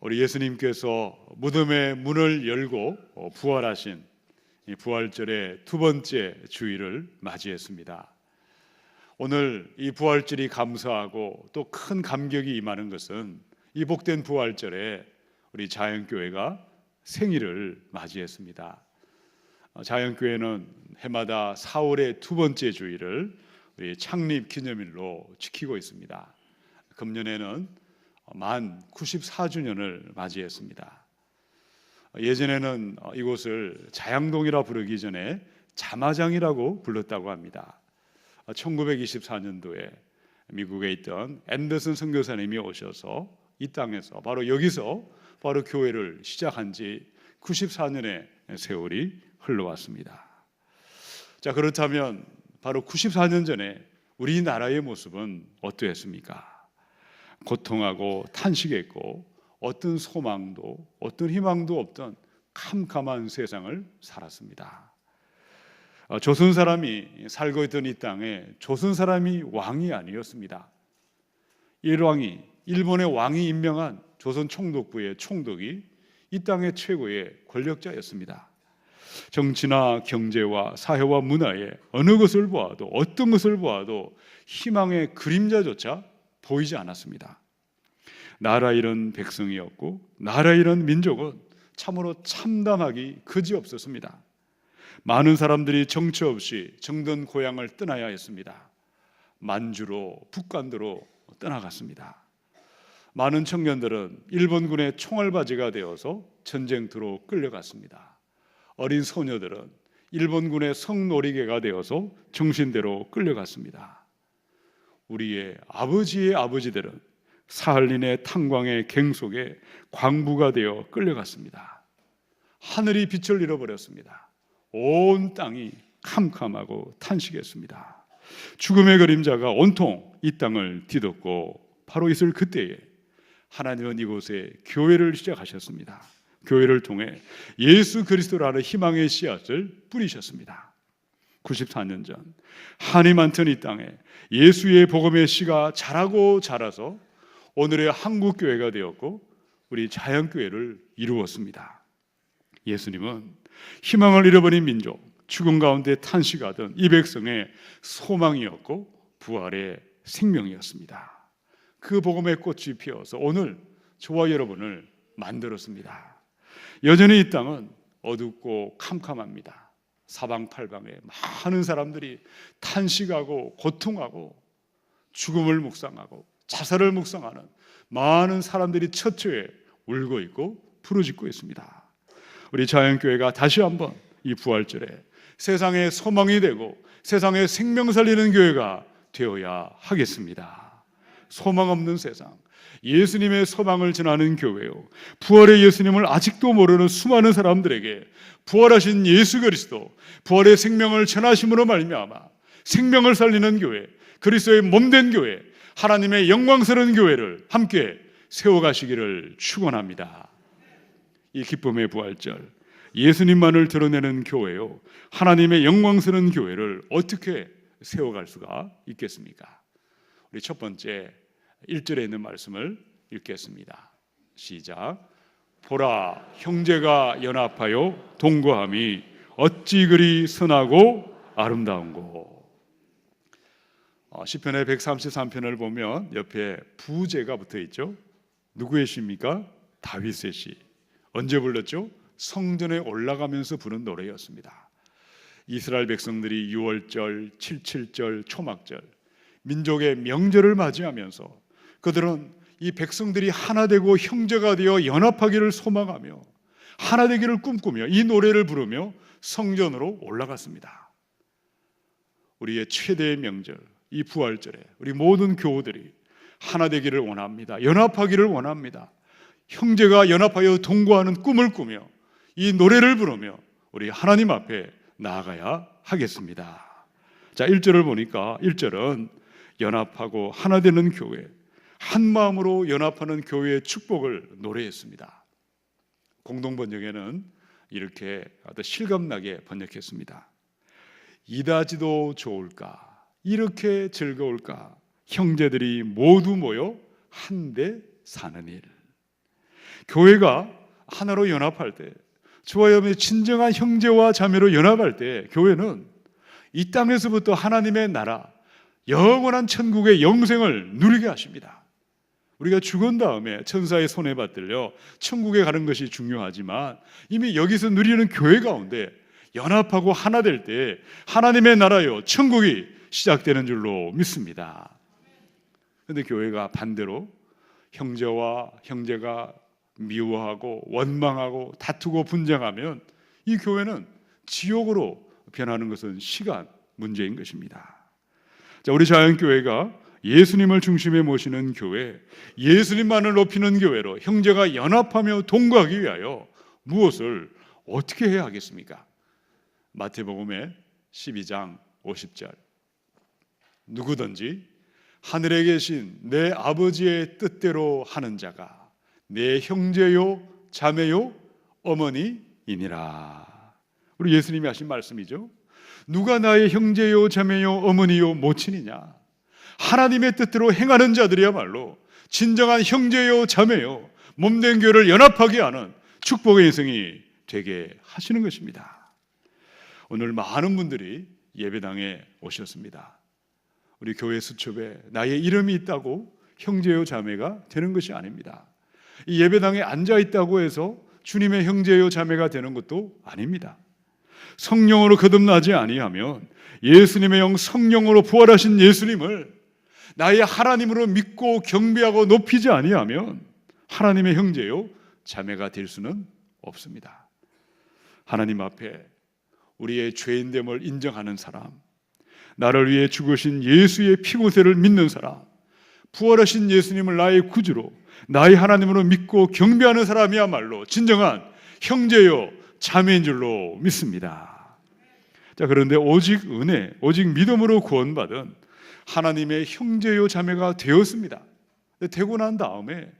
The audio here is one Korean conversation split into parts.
우리 예수님께서 무덤의 문을 열고 어, 부활하신 이 부활절의 두 번째 주일을 맞이했습니다. 오늘 이 부활절이 감사하고 또 큰 감격이 임하는 것은 이 복된 부활절에 우리 자연교회가 생일을 맞이했습니다. 어, 자연교회는 해마다 4월의 두 번째 주일을 우리 창립 기념일로 지키고 있습니다. 금년에는 만 94주년을 맞이했습니다. 예전에는 이곳을 자양동이라 부르기 전에 자마장이라고 불렀다고 합니다. 1924년도에 미국에 있던 앤더슨 선교사님이 오셔서 이 땅에서 바로 여기서 바로 교회를 시작한 지 94년의 세월이 흘러왔습니다. 자, 그렇다면 바로 94년 전에 우리나라의 모습은 어떠했습니까? 고통하고 탄식했고 어떤 소망도 어떤 희망도 없던 캄캄한 세상을 살았습니다. 어, 조선 사람이 살고 있던 이 땅에 조선 사람이 왕이 아니었습니다. 일왕이 일본의 왕이 임명한 조선 총독부의 총독이 이 땅의 최고의 권력자였습니다. 정치나 경제와 사회와 문화에 어느 것을 보아도 어떤 것을 보아도 희망의 그림자조차 보이지 않았습니다. 나라 잃은 백성이었고 나라 잃은 민족은 참으로 참담하기 그지없었습니다. 많은 사람들이 정처 없이 정든 고향을 떠나야 했습니다. 만주로 북간도로 떠나갔습니다. 많은 청년들은 일본군의 총알바지가 되어서 전쟁터로 끌려갔습니다. 어린 소녀들은 일본군의 성놀이개가 되어서 정신대로 끌려갔습니다. 우리의 아버지의 아버지들은 사할린의 탄광의 갱 속에 광부가 되어 끌려갔습니다. 하늘이 빛을 잃어버렸습니다. 온 땅이 캄캄하고 탄식했습니다. 죽음의 그림자가 온통 이 땅을 뒤덮고 바로 있을 그때에 하나님은 이곳에 교회를 시작하셨습니다. 교회를 통해 예수 그리스도라는 희망의 씨앗을 뿌리셨습니다. 94년 전 한이 많던 이 땅에 예수의 복음의 씨가 자라고 자라서 오늘의 한국 교회가 되었고 우리 자연 교회를 이루었습니다. 예수님은 희망을 잃어버린 민족, 죽음 가운데 탄식하던 이 백성의 소망이었고 부활의 생명이었습니다. 그 복음의 꽃이 피어서 오늘 저와 여러분을 만들었습니다. 여전히 이 땅은 어둡고 캄캄합니다. 사방팔방에 많은 사람들이 탄식하고 고통하고 죽음을 묵상하고 자살을 묵상하는 많은 사람들이 처처에 울고 있고 부르짖고 있습니다. 우리 자연교회가 다시 한번 이 부활절에 세상의 소망이 되고 세상의 생명 살리는 교회가 되어야 하겠습니다. 소망 없는 세상, 예수님의 소망을 전하는 교회요. 부활의 예수님을 아직도 모르는 수많은 사람들에게 부활하신 예수 그리스도, 부활의 생명을 전하심으로 말미암아 생명을 살리는 교회, 그리스도의 몸된 교회, 하나님의 영광스러운 교회를 함께 세워 가시기를 축원합니다. 이 기쁨의 부활절, 예수님만을 드러내는 교회요, 하나님의 영광스러운 교회를 어떻게 세워갈 수가 있겠습니까? 우리 첫 번째 1절에 있는 말씀을 읽겠습니다. 시작. 보라 형제가 연합하여 동거함이 어찌 그리 선하고 아름다운고. 어, 시편의 133편을 보면 옆에 부제가 붙어 있죠. 누구의 시입니까? 다윗의 시. 언제 불렀죠? 성전에 올라가면서 부른 노래였습니다. 이스라엘 백성들이 6월절, 77절, 초막절 민족의 명절을 맞이하면서 그들은 이 백성들이 하나 되고 형제가 되어 연합하기를 소망하며 하나 되기를 꿈꾸며 이 노래를 부르며 성전으로 올라갔습니다. 우리의 최대의 명절, 이 부활절에 우리 모든 교우들이 하나 되기를 원합니다. 연합하기를 원합니다. 형제가 연합하여 동거하는 꿈을 꾸며 이 노래를 부르며 우리 하나님 앞에 나아가야 하겠습니다. 자, 1절을 보니까 1절은 연합하고 하나 되는 교회, 한 마음으로 연합하는 교회의 축복을 노래했습니다. 공동 번역에는 이렇게 아주 실감나게 번역했습니다. 이다지도 좋을까? 이렇게 즐거울까? 형제들이 모두 모여 한데 사는 일. 교회가 하나로 연합할 때, 저와 여러분의 진정한 형제와 자매로 연합할 때, 교회는 이 땅에서부터 하나님의 나라, 영원한 천국의 영생을 누리게 하십니다. 우리가 죽은 다음에 천사의 손에 받들려 천국에 가는 것이 중요하지만 이미 여기서 누리는 교회 가운데 연합하고 하나 될 때 하나님의 나라요 천국이 시작되는 줄로 믿습니다. 그런데 교회가 반대로 형제와 형제가 미워하고 원망하고 다투고 분쟁하면 이 교회는 지옥으로 변하는 것은 시간 문제인 것입니다. 자, 우리 자연교회가 예수님을 중심에 모시는 교회, 예수님만을 높이는 교회로 형제가 연합하며 동거하기 위하여 무엇을 어떻게 해야 하겠습니까? 마태복음의 12장 50절. 누구든지 하늘에 계신 내 아버지의 뜻대로 하는 자가 내 형제요, 자매요, 어머니이니라. 우리 예수님이 하신 말씀이죠. 누가 나의 형제요, 자매요, 어머니요, 모친이냐? 하나님의 뜻대로 행하는 자들이야말로 진정한 형제요, 자매요, 몸된 교회를 연합하게 하는 축복의 인생이 되게 하시는 것입니다. 오늘 많은 분들이 예배당에 오셨습니다. 우리 교회 수첩에 나의 이름이 있다고 형제요, 자매가 되는 것이 아닙니다. 이 예배당에 앉아 있다고 해서 주님의 형제요, 자매가 되는 것도 아닙니다. 성령으로 거듭나지 아니하면 예수님의 영 성령으로 부활하신 예수님을 나의 하나님으로 믿고 경배하고 높이지 아니하면 하나님의 형제요 자매가 될 수는 없습니다. 하나님 앞에 우리의 죄인됨을 인정하는 사람, 나를 위해 죽으신 예수의 피고세를 믿는 사람, 부활하신 예수님을 나의 구주로 나의 하나님으로 믿고 경배하는 사람이야말로 진정한 형제요 자매인 줄로 믿습니다. 자, 그런데 오직 은혜, 오직 믿음으로 구원받은 하나님의 형제요 자매가 되었습니다. 되고 난 다음에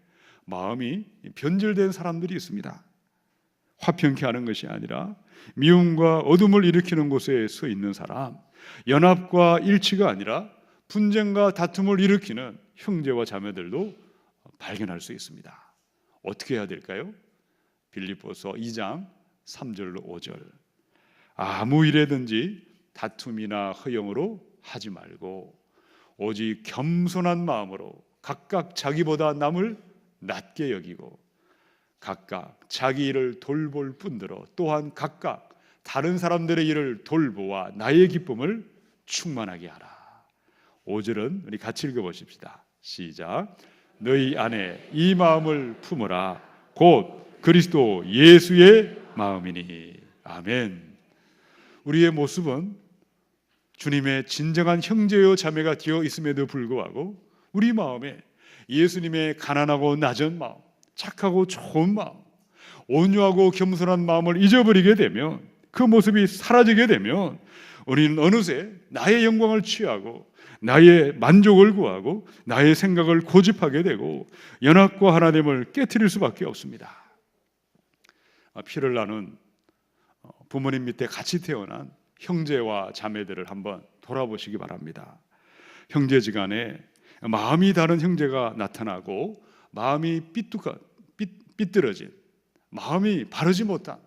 마음이 변질된 사람들이 있습니다. 화평케 하는 것이 아니라 미움과 어둠을 일으키는 곳에 서 있는 사람, 연합과 일치가 아니라 분쟁과 다툼을 일으키는 형제와 자매들도 발견할 수 있습니다. 어떻게 해야 될까요? 빌립보서 2장 3절로 5절. 아무 일에든지 다툼이나 허영으로 하지 말고 오직 겸손한 마음으로 각각 자기보다 남을 낮게 여기고 각각 자기 일을 돌볼 뿐더러 또한 각각 다른 사람들의 일을 돌보아 나의 기쁨을 충만하게 하라. 5절은 우리 같이 읽어 보십시다. 시작. 너희 안에 이 마음을 품으라. 곧 그리스도 예수의 마음이니. 아멘. 우리의 모습은 주님의 진정한 형제요 자매가 되어 있음에도 불구하고 우리 마음에 예수님의 가난하고 낮은 마음, 착하고 좋은 마음, 온유하고 겸손한 마음을 잊어버리게 되면 그 모습이 사라지게 되면 우리는 어느새 나의 영광을 취하고 나의 만족을 구하고 나의 생각을 고집하게 되고 연합과 하나님을 깨뜨릴 수밖에 없습니다. 아, 피를 나눈 어, 부모님 밑에 같이 태어난 형제와 자매들을 한번 돌아보시기 바랍니다. 형제지간에 마음이 다른 형제가 나타나고 마음이 삐뚤어 삐뚤어진 마음이 바르지 못한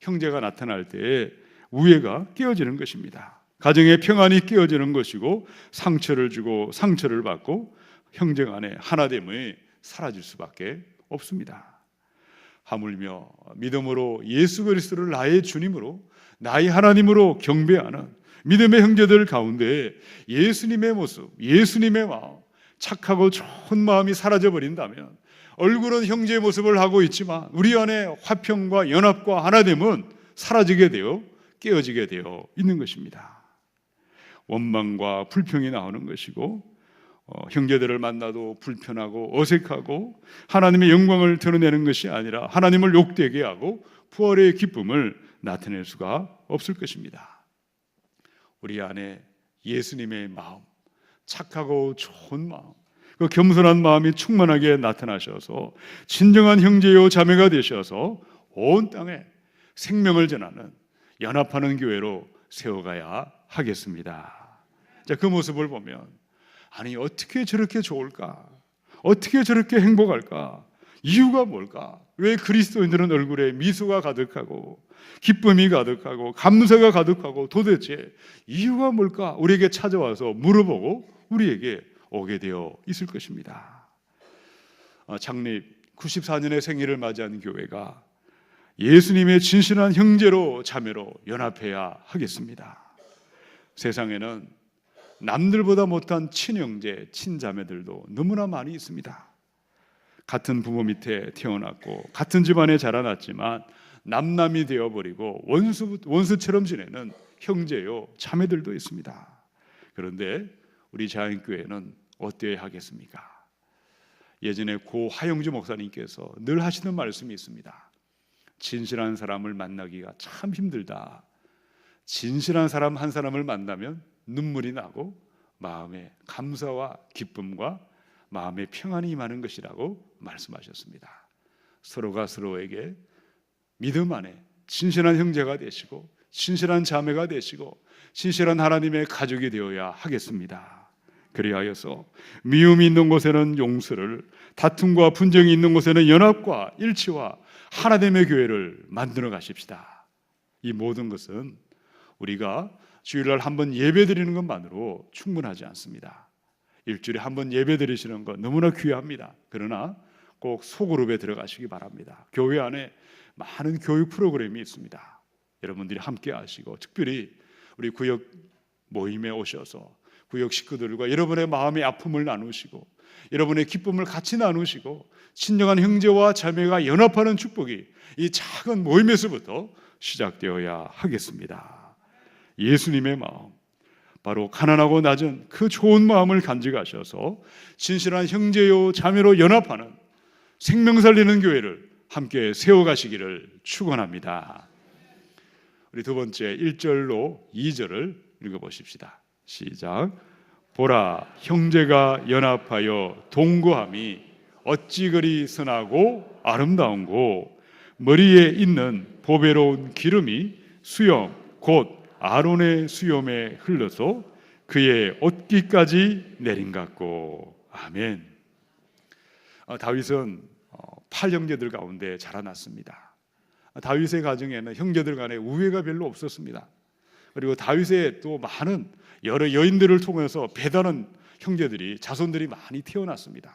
형제가 나타날 때 우애가 깨어지는 것입니다. 가정의 평안이 깨어지는 것이고 상처를 주고 상처를 받고 형제 간의 하나됨이 사라질 수밖에 없습니다. 하물며 믿음으로 예수 그리스도를 나의 주님으로 나의 하나님으로 경배하는 믿음의 형제들 가운데 예수님의 모습, 예수님의 마음, 착하고 좋은 마음이 사라져 버린다면 얼굴은 형제의 모습을 하고 있지만 우리 안에 화평과 연합과 하나됨은 사라지게 되어 깨어지게 되어 있는 것입니다. 원망과 불평이 나오는 것이고 어, 형제들을 만나도 불편하고 어색하고 하나님의 영광을 드러내는 것이 아니라 하나님을 욕되게 하고 부활의 기쁨을 나타낼 수가 없을 것입니다. 우리 안에 예수님의 마음, 착하고 좋은 마음, 그 겸손한 마음이 충만하게 나타나셔서 진정한 형제요 자매가 되셔서 온 땅에 생명을 전하는 연합하는 교회로 세워가야 하겠습니다. 자, 그 모습을 보면 아니 어떻게 저렇게 좋을까? 어떻게 저렇게 행복할까? 이유가 뭘까? 왜 그리스도인들은 얼굴에 미소가 가득하고 기쁨이 가득하고 감사가 가득하고 도대체 이유가 뭘까? 우리에게 찾아와서 물어보고 우리에게 오게 되어 있을 것입니다. 어, 창립 94년의 생일을 맞이하는 교회가 예수님의 진실한 형제로 자매로 연합해야 하겠습니다. 세상에는 남들보다 못한 친형제, 친자매들도 너무나 많이 있습니다. 같은 부모 밑에 태어났고 같은 집안에 자라났지만 남남이 되어버리고 원수 원수처럼 지내는 형제요 자매들도 있습니다. 그런데 우리 자연교회는 어때야 하겠습니까? 예전에 고 하영주 목사님께서 늘 하시는 말씀이 있습니다. 진실한 사람을 만나기가 참 힘들다. 진실한 사람 한 사람을 만나면 눈물이 나고 마음에 감사와 기쁨과 마음의 평안이 임하는 것이라고 말씀하셨습니다. 서로가 서로에게 믿음 안에 진실한 형제가 되시고 진실한 자매가 되시고 진실한 하나님의 가족이 되어야 하겠습니다. 그리하여서 미움이 있는 곳에는 용서를, 다툼과 분쟁이 있는 곳에는 연합과 일치와 하나님의 교회를 만들어 가십시다. 이 모든 것은 우리가 주일날 한 번 예배 드리는 것만으로 충분하지 않습니다. 일주일에 한 번 예배 드리시는 것 너무나 귀합니다. 그러나 꼭 소그룹에 들어가시기 바랍니다. 교회 안에 많은 교육 프로그램이 있습니다. 여러분들이 함께 하시고 특별히 우리 구역 모임에 오셔서 구역 식구들과 여러분의 마음의 아픔을 나누시고 여러분의 기쁨을 같이 나누시고 친정한 형제와 자매가 연합하는 축복이 이 작은 모임에서부터 시작되어야 하겠습니다. 예수님의 마음, 바로 가난하고 낮은 그 좋은 마음을 간직하셔서 진실한 형제요 자매로 연합하는 생명 살리는 교회를 함께 세워가시기를 축원합니다. 우리 두 번째 1절로 2절을 읽어 보십시다. 시작. 보라 형제가 연합하여 동거함이 어찌 그리 선하고 아름다운고 머리에 있는 보배로운 기름이 수염 곧 아론의 수염에 흘러서 그의 옷깃까지 내린 같고 아멘. 어, 다윗은 어, 팔 형제들 가운데 자라났습니다. 다윗의 가정에는 형제들 간에 우애가 별로 없었습니다. 그리고 다윗의 또 많은 여러 여인들을 통해서 배다른 형제들이 자손들이 많이 태어났습니다.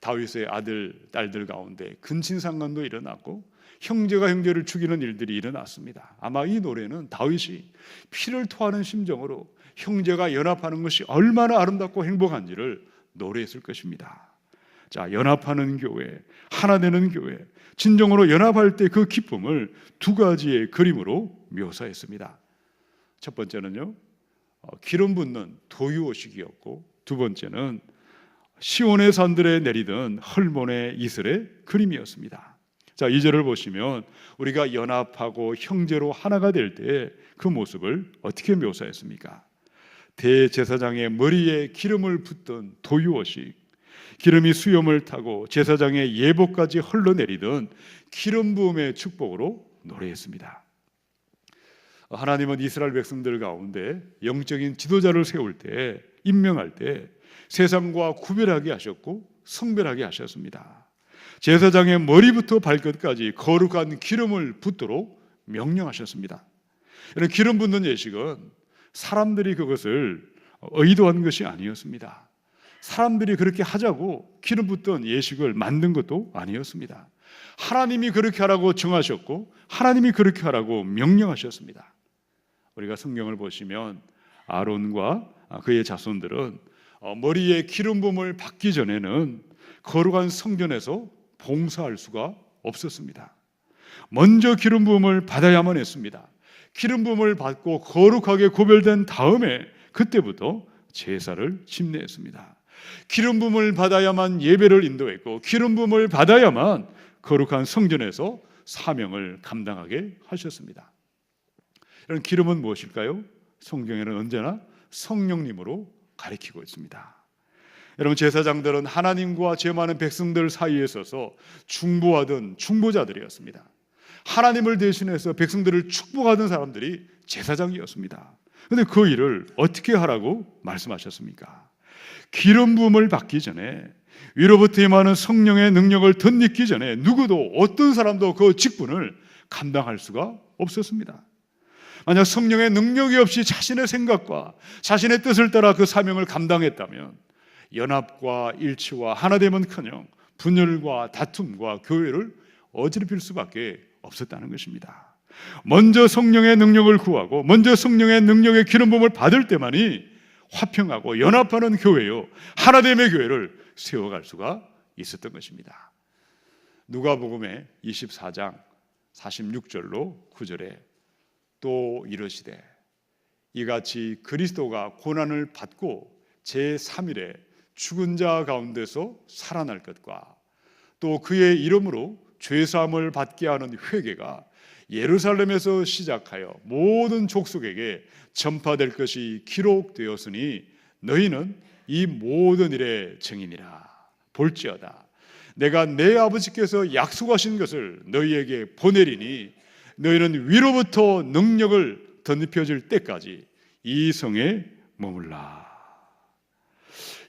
다윗의 아들 딸들 가운데 근친상간도 일어났고 형제가 형제를 죽이는 일들이 일어났습니다. 아마 이 노래는 다윗이 피를 토하는 심정으로 형제가 연합하는 것이 얼마나 아름답고 행복한지를 노래했을 것입니다. 자, 연합하는 교회, 하나 되는 교회, 진정으로 연합할 때 그 기쁨을 두 가지의 그림으로 묘사했습니다. 첫 번째는요, 어, 기름 붓는 도유오식이었고, 두 번째는 시온의 산들에 내리던 헐몬의 이슬의 그림이었습니다. 자, 이 절을 보시면 우리가 연합하고 형제로 하나가 될 때 그 모습을 어떻게 묘사했습니까? 대제사장의 머리에 기름을 붓던 도유오식, 기름이 수염을 타고 제사장의 예복까지 흘러내리던 기름 부음의 축복으로 노래했습니다. 하나님은 이스라엘 백성들 가운데 영적인 지도자를 세울 때 임명할 때 세상과 구별하게 하셨고 성별하게 하셨습니다. 제사장의 머리부터 발끝까지 거룩한 기름을 붓도록 명령하셨습니다. 이런 기름 붓는 예식은 사람들이 그것을 의도한 것이 아니었습니다. 사람들이 그렇게 하자고 기름 붓던 예식을 만든 것도 아니었습니다. 하나님이 그렇게 하라고 정하셨고 하나님이 그렇게 하라고 명령하셨습니다. 우리가 성경을 보시면 아론과 그의 자손들은 어, 머리에 기름 부음을 받기 전에는 거룩한 성전에서 봉사할 수가 없었습니다. 먼저 기름 부음을 받아야만 했습니다. 기름 부음을 받고 거룩하게 구별된 다음에 그때부터 제사를 침례했습니다. 기름 부음을 받아야만 예배를 인도했고 기름 부음을 받아야만 거룩한 성전에서 사명을 감당하게 하셨습니다. 이런 기름은 무엇일까요? 성경에는 언제나 성령님으로 가리키고 있습니다. 여러분 제사장들은 하나님과 죄 많은 백성들 사이에 서서 중보하던 중보자들이었습니다. 하나님을 대신해서 백성들을 축복하던 사람들이 제사장이었습니다. 근데 그 일을 어떻게 하라고 말씀하셨습니까? 기름 부음을 받기 전에 위로부터 임하는 성령의 능력을 덧입기 전에 누구도 어떤 사람도 그 직분을 감당할 수가 없었습니다. 만약 성령의 능력이 없이 자신의 생각과 자신의 뜻을 따라 그 사명을 감당했다면 연합과 일치와 하나됨은커녕 분열과 다툼과 교회를 어지럽힐 수밖에 없었다는 것입니다. 먼저 성령의 능력을 구하고 먼저 성령의 능력의 기름 부음을 받을 때만이 화평하고 연합하는 교회요 하나됨의 교회를 세워갈 수가 있었던 것입니다. 누가복음의 24장 46절로 9절에 또 이르시되 이같이 그리스도가 고난을 받고 제 3일에 죽은 자 가운데서 살아날 것과 또 그의 이름으로 죄 사함을 받게 하는 회개가 예루살렘에서 시작하여 모든 족속에게 전파될 것이 기록되었으니 너희는 이 모든 일의 증인이라. 볼지어다. 내가 내 아버지께서 약속하신 것을 너희에게 보내리니 너희는 위로부터 능력을 덧입혀질 때까지 이 성에 머물라.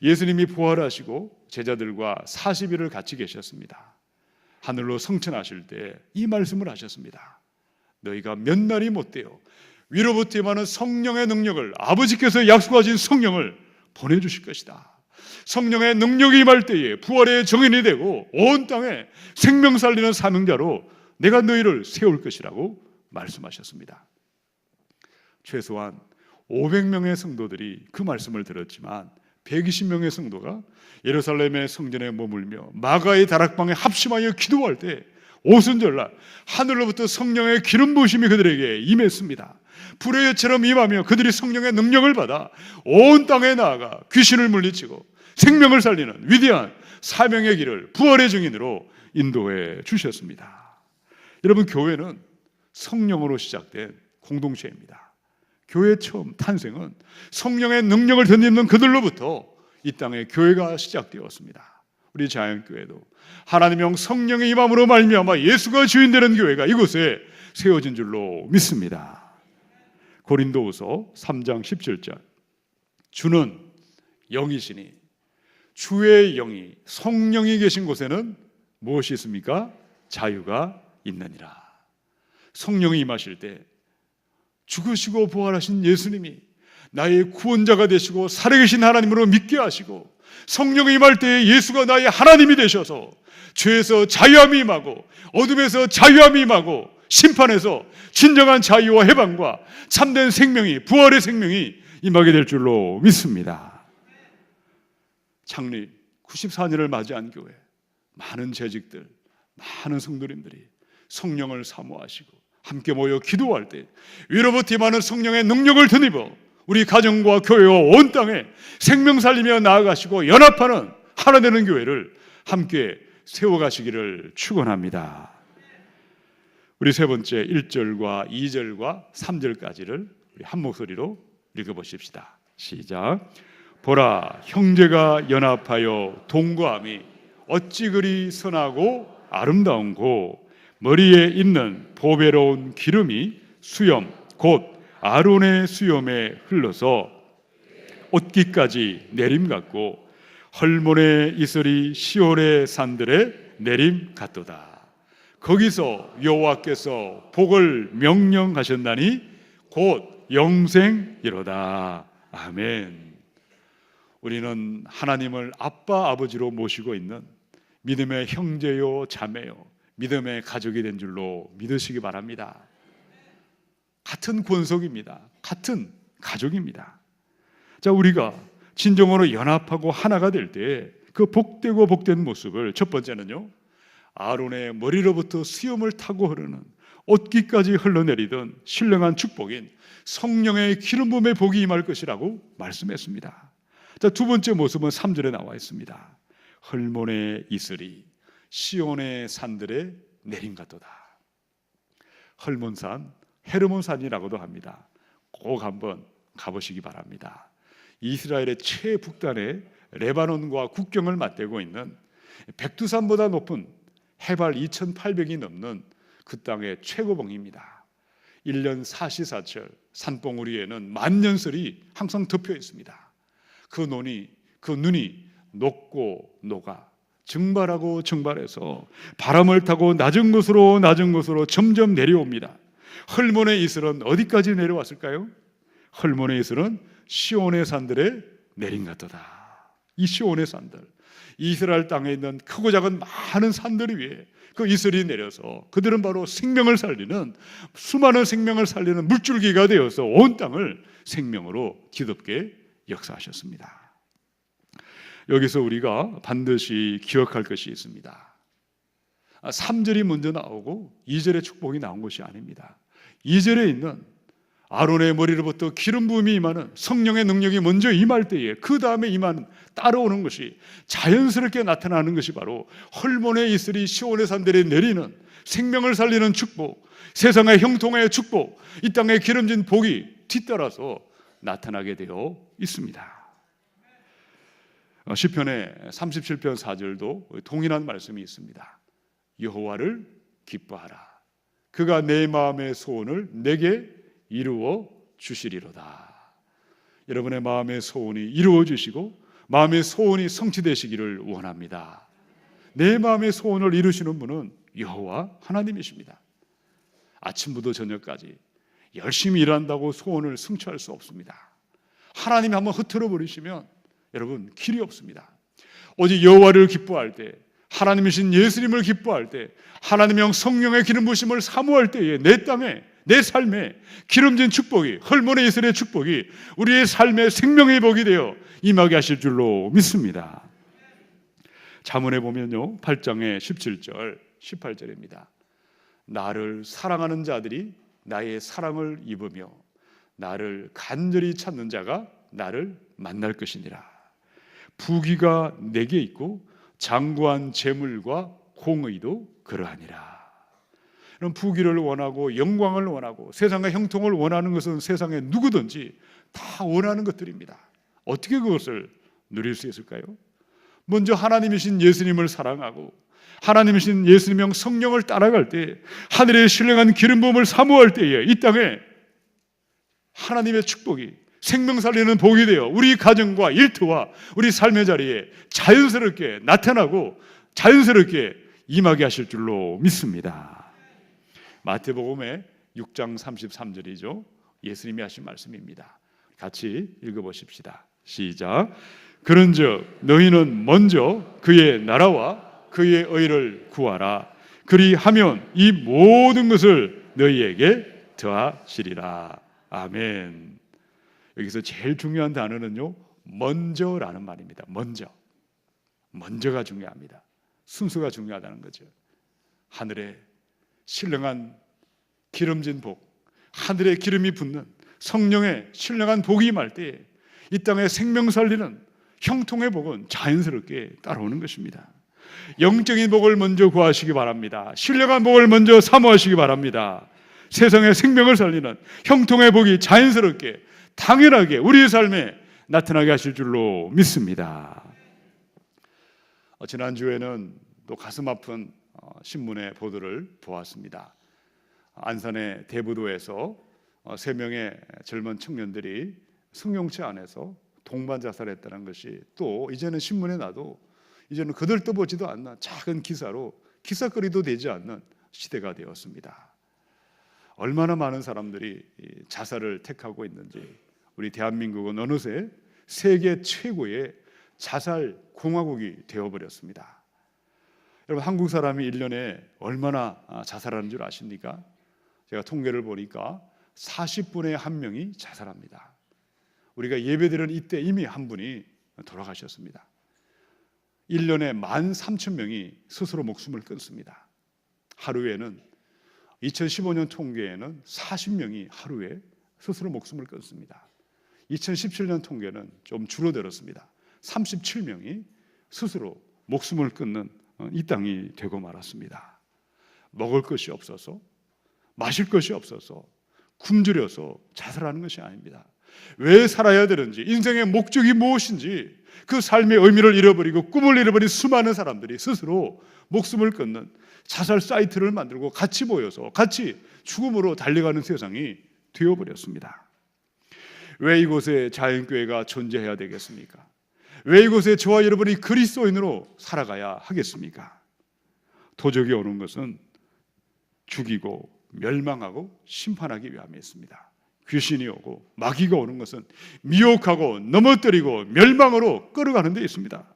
예수님이 부활하시고 제자들과 40일을 같이 계셨습니다. 하늘로 성천하실 때 이 말씀을 하셨습니다 너희가 몇 날이 못 돼요 위로부터 임하는 성령의 능력을 아버지께서 약속하신 성령을 보내주실 것이다. 성령의 능력이 임할 때에 부활의 정인이 되고 온 땅에 생명 살리는 사명자로 내가 너희를 세울 것이라고 말씀하셨습니다. 최소한 500명의 성도들이 그 말씀을 들었지만 120명의 성도가 예루살렘의 성전에 머물며 마가의 다락방에 합심하여 기도할 때 오순절날 하늘로부터 성령의 기름 부으심이 그들에게 임했습니다. 불의 여처럼 임하며 그들이 성령의 능력을 받아 온 땅에 나아가 귀신을 물리치고 생명을 살리는 위대한 사명의 길을 부활의 증인으로 인도해 주셨습니다. 여러분 교회는 성령으로 시작된 공동체입니다. 교회 처음 탄생은 성령의 능력을 덧입는 그들로부터 이 땅에 교회가 시작되었습니다. 우리 자연교회도 하나님의 영 성령의 임함으로 말미암아 예수가 주인 되는 교회가 이곳에 세워진 줄로 믿습니다. 고린도후서 3장 17절. 주는 영이시니 주의 영이 성령이 계신 곳에는 무엇이 있습니까? 자유가 있느니라. 성령이 임하실 때 죽으시고 부활하신 예수님이 나의 구원자가 되시고 살아계신 하나님으로 믿게 하시고 성령이 임할 때 예수가 나의 하나님이 되셔서 죄에서 자유함이 임하고 어둠에서 자유함이 임하고 심판에서 진정한 자유와 해방과 참된 생명이 부활의 생명이 임하게 될 줄로 믿습니다. 창립 94년을 맞이한 교회 많은 재직들 많은 성도님들이 성령을 사모하시고 함께 모여 기도할 때 위로부터 임하는 성령의 능력을 드입어 우리 가정과 교회와 온 땅에 생명 살리며 나아가시고 연합하는 하나 되는 교회를 함께 세워가시기를 축원합니다. 우리 세 번째 1절과 2절과 3절까지를 한 목소리로 읽어보십시다. 시작. 보라, 형제가 연합하여 동거함이 어찌 그리 선하고 아름다운고 머리에 있는 보배로운 기름이 수염 곧 아론의 수염에 흘러서 옷깃까지 내림 같고 헐몬의 이슬이 시올의 산들에 내림 같도다. 거기서 여호와께서 복을 명령하셨나니 곧 영생이로다. 아멘. 우리는 하나님을 아빠 아버지로 모시고 있는 믿음의 형제요 자매요 믿음의 가족이 된 줄로 믿으시기 바랍니다. 같은 권속입니다. 같은 가족입니다. 자, 우리가 진정으로 연합하고 하나가 될 때 그 복되고 복된 모습을 첫 번째는요. 아론의 머리로부터 수염을 타고 흐르는 옷깃까지 흘러내리던 신령한 축복인 성령의 기름 부음의 복이 임할 것이라고 말씀했습니다. 자, 두 번째 모습은 3절에 나와 있습니다. 헐몬의 이슬이 시온의 산들에 내린 같도다. 헐몬산, 헤르몬산이라고도 합니다. 꼭 한번 가보시기 바랍니다. 이스라엘의 최북단에 레바논과 국경을 맞대고 있는 백두산보다 높은 해발 2,800이 넘는 그 땅의 최고봉입니다. 1년 사시사철 산봉우리에는 만년설이 항상 덮여 있습니다. 그 눈이 그 눈이 녹고 녹아 증발하고 증발해서 바람을 타고 낮은 곳으로 낮은 곳으로 점점 내려옵니다. 헐몬의 이슬은 어디까지 내려왔을까요? 헐몬의 이슬은 시온의 산들에 내린 같도다. 이 시온의 산들, 이스라엘 땅에 있는 크고 작은 많은 산들 위에 그 이슬이 내려서 그들은 바로 생명을 살리는 수많은 생명을 살리는 물줄기가 되어서 온 땅을 생명으로 뒤덮게 역사하셨습니다. 여기서 우리가 반드시 기억할 것이 있습니다. 3절이 먼저 나오고 2절의 축복이 나온 것이 아닙니다. 2절에 있는 아론의 머리로부터 기름 부음이 임하는 성령의 능력이 먼저 임할 때에 그 다음에 임하는 따라오는 것이 자연스럽게 나타나는 것이 바로 헐몬의 이슬이 시온의 산들에 내리는 생명을 살리는 축복, 세상의 형통의 축복, 이 땅에 기름진 복이 뒤따라서 나타나게 되어 있습니다. 어, 시편의 37편 4절도 동일한 말씀이 있습니다. 여호와를 기뻐하라. 그가 내 마음의 소원을 내게 이루어 주시리로다. 여러분의 마음의 소원이 이루어 주시고 마음의 소원이 성취되시기를 원합니다. 내 마음의 소원을 이루시는 분은 여호와 하나님이십니다. 아침부터 저녁까지 열심히 일한다고 소원을 성취할 수 없습니다. 하나님이 한번 흐트러 버리시면 여러분 길이 없습니다. 오직 여호와를 기뻐할 때 하나님이신 예수님을 기뻐할 때 하나님의 성령의 기름 부심을 사모할 때에 내 땅에 내 삶에 기름진 축복이 헐몬의 이슬의 축복이 우리의 삶의 생명의 복이 되어 임하게 하실 줄로 믿습니다. 자문해 보면요. 8장의 17절, 18절입니다. 나를 사랑하는 자들이 나의 사랑을 입으며 나를 간절히 찾는 자가 나를 만날 것이니라. 부귀가 내게 있고 장구한 재물과 공의도 그러하니라. 그럼 부귀를 원하고 영광을 원하고 세상의 형통을 원하는 것은 세상에 누구든지 다 원하는 것들입니다. 어떻게 그것을 누릴 수 있을까요? 먼저 하나님이신 예수님을 사랑하고 하나님이신 예수님의 성령을 따라갈 때 하늘의 신령한 기름 부음을 사모할 때에 이 땅에 하나님의 축복이 생명 살리는 복이 되어 우리 가정과 일터와 우리 삶의 자리에 자연스럽게 나타나고 자연스럽게 임하게 하실 줄로 믿습니다. 마태복음의 6장 33절이죠. 예수님이 하신 말씀입니다. 같이 읽어 보십시다. 시작. 그런즉 너희는 먼저 그의 나라와 그의 의를 구하라. 그리하면 이 모든 것을 너희에게 더하시리라. 아멘. 여기서 제일 중요한 단어는요. 먼저라는 말입니다. 먼저. 먼저가 중요합니다. 순서가 중요하다는 거죠. 하늘에 신령한 기름진 복, 하늘에 기름이 붙는 성령의 신령한 복이 임할 때이 땅에 생명 살리는 형통의 복은 자연스럽게 따라오는 것입니다. 영적인 복을 먼저 구하시기 바랍니다. 신령한 복을 먼저 사모하시기 바랍니다. 세상의 생명을 살리는 형통의 복이 자연스럽게 당연하게 우리의 삶에 나타나게 하실 줄로 믿습니다. 어, 지난주에는 또 가슴 아픈 어, 신문의 보도를 보았습니다. 안산의 대부도에서 어, 세 명의 젊은 청년들이 승용차 안에서 동반 자살했다는 것이 또 이제는 신문에 나도 이제는 그들 떠보지도 않는 작은 기사로 기사거리도 되지 않는 시대가 되었습니다. 얼마나 많은 사람들이 자살을 택하고 있는지 우리 대한민국은 어느새 세계 최고의 자살 공화국이 되어버렸습니다. 여러분 한국 사람이 1년에 얼마나 아, 자살하는 줄 아십니까? 제가 통계를 보니까 40분의 한 명이 자살합니다. 우리가 예배드리는 이때 이미 한 분이 돌아가셨습니다. 1년에 1만 3천 명이 스스로 목숨을 끊습니다. 하루에는 2015년 통계에는 40명이 하루에 스스로 목숨을 끊습니다. 2017년 통계는 좀 줄어들었습니다. 37명이 스스로 목숨을 끊는 어, 이 땅이 되고 말았습니다. 먹을 것이 없어서 마실 것이 없어서 굶주려서 자살하는 것이 아닙니다. 왜 살아야 되는지 인생의 목적이 무엇인지 그 삶의 의미를 잃어버리고 꿈을 잃어버린 수많은 사람들이 스스로 목숨을 끊는 자살 사이트를 만들고 같이 모여서 같이 죽음으로 달려가는 세상이 되어버렸습니다. 왜 이곳에 자연교회가 존재해야 되겠습니까? 왜 이곳에 저와 여러분이 그리스도인으로 살아가야 하겠습니까? 도적이 오는 것은 죽이고 멸망하고 심판하기 위함에 있습니다. 귀신이 오고 마귀가 오는 것은 미혹하고 넘어뜨리고 멸망으로 끌어가는 데 있습니다.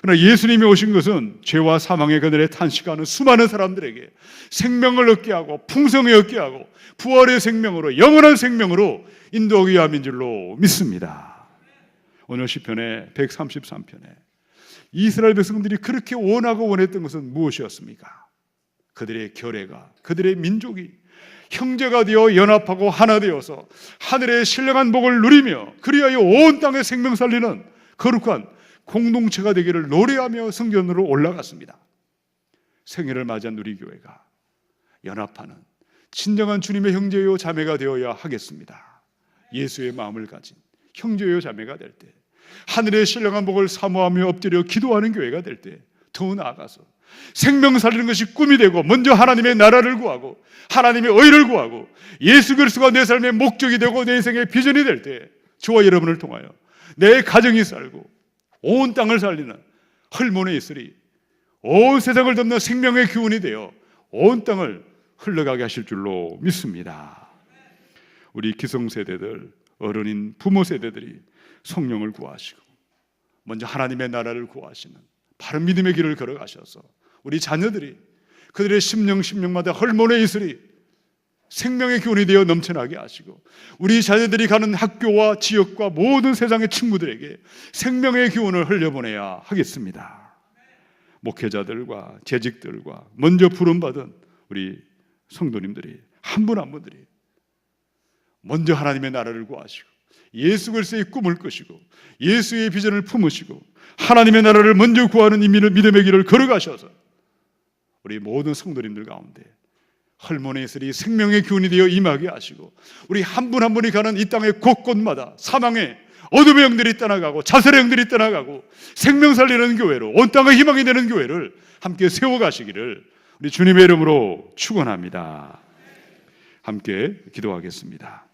그러나 예수님이 오신 것은 죄와 사망의 그늘에 탄식하는 수많은 사람들에게 생명을 얻게 하고 풍성히 얻게 하고 부활의 생명으로 영원한 생명으로 인도하기 위함인 줄로 믿습니다. 오늘 시편의 133편에 이스라엘 백성들이 그렇게 원하고 원했던 것은 무엇이었습니까? 그들의 결례가 그들의 민족이 형제가 되어 연합하고 하나 되어서 하늘의 신령한 복을 누리며 그리하여 온 땅에 생명 살리는 거룩한 공동체가 되기를 노래하며 성전으로 올라갔습니다. 생일을 맞이한 우리 교회가 연합하는 진정한 주님의 형제요 자매가 되어야 하겠습니다. 예수의 마음을 가진 형제요 자매가 될 때, 하늘의 신령한 복을 사모하며 엎드려 기도하는 교회가 될 때, 더 나아가서 생명 살리는 것이 꿈이 되고 먼저 하나님의 나라를 구하고 하나님의 의를 구하고 예수 그리스도가 내 삶의 목적이 되고 내 인생의 비전이 될 때, 저와 여러분을 통하여 내 가정이 살고 온 땅을 살리는 헐몬에 있으리 온 세상을 덮는 생명의 기운이 되어 온 땅을 흘러가게 하실 줄로 믿습니다. 우리 기성 세대들, 어른인 부모 세대들이 성령을 구하시고 먼저 하나님의 나라를 구하시는 바른 믿음의 길을 걸어가셔서 우리 자녀들이 그들의 심령 심령마다 헐몬에 있으리 생명의 기운이 되어 넘쳐나게 하시고 우리 자녀들이 가는 학교와 지역과 모든 세상의 친구들에게 생명의 기운을 흘려보내야 하겠습니다. 목회자들과 재직들과 먼저 부름받은 우리 성도님들이 한 분한 분들이 먼저 하나님의 나라를 구하시고 예수 그리스도의 꿈을 꾸시고 예수의 비전을 품으시고 하나님의 나라를 먼저 구하는 이 믿음의 길을 걸어가셔서 우리 모든 성도님들 가운데 있으리 생명의 기운이 되어 임하게 하시고 우리 한분한 분이 가는 이 땅의 곳곳마다 사망의 어둠의 영들이 떠나가고 자살의 영들이 떠나가고 생명 살리는 교회로 온 땅의 희망이 되는 교회를 함께 세워가시기를 우리 주님의 이름으로 축원합니다. 함께 기도하겠습니다.